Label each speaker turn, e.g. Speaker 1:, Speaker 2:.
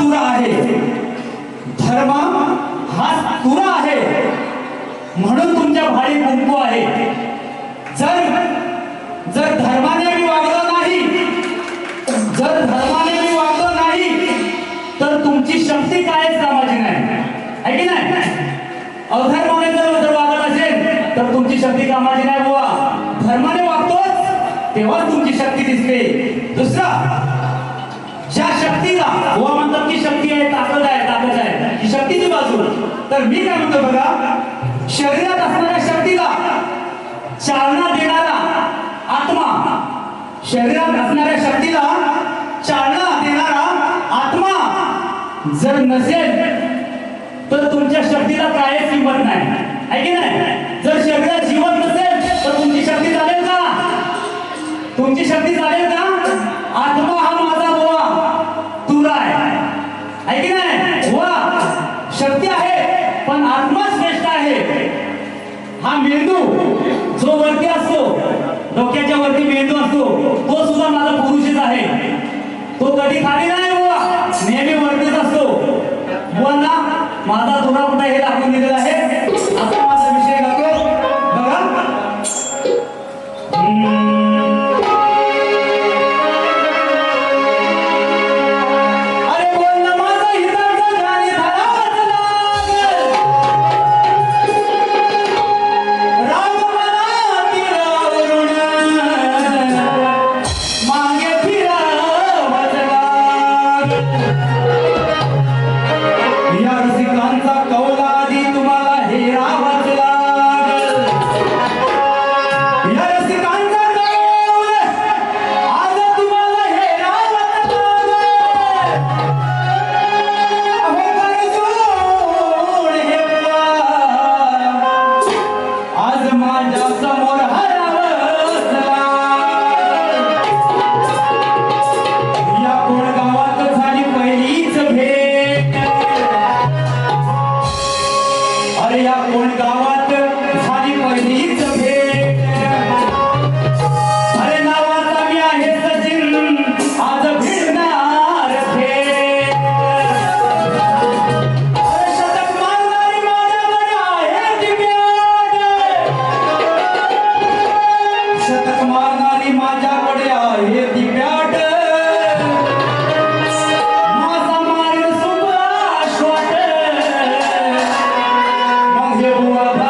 Speaker 1: तुरा आहे. धर्म हा तुरा आहे. म्हणून तुमच्या भाडी कुंकू आहे. जर जर धर्माने मी वागलो नाही जर धर्माने मी वागलो नाही तर तुमची शक्ती कायच कामाची नाही. आहे की नाही? अधर्माने जर जर वागत असेल तर तुमची शक्ती कामाची नाही बुवा. धर्माने वागतोच तेव्हाच तुमची शक्ती दिसते. दुसरा ज्या शक्तीला गोवा म्हणतात की शक्ती आहे ताकद आहे ताकद आहे ही शक्तीची बाजू तर मी काय म्हणतो बघा शरीरात असणाऱ्या शक्तीला चालना देणारा आत्मा शरीरात असणाऱ्या शक्तीला चालना देणारा आत्मा जर नसेल तर तुमच्या शक्तीला कायच किंमत नाही. आहे की नाही? जर शरीरात जीवन नसेल तर तुमची शक्ती चालेल का? तुमची शक्ती चालेल हा मेंदू जो वरती असतो डोक्याच्या वरती मेंदू असतो तो सुद्धा माझा पुरुषच आहे. तो कधी खाली नाही बुवा नेहमी वरतीच असतो. बुवांना माझा तुरा कुठे हे दाखवून दिलेला आहे? अरे या कोण गावात 와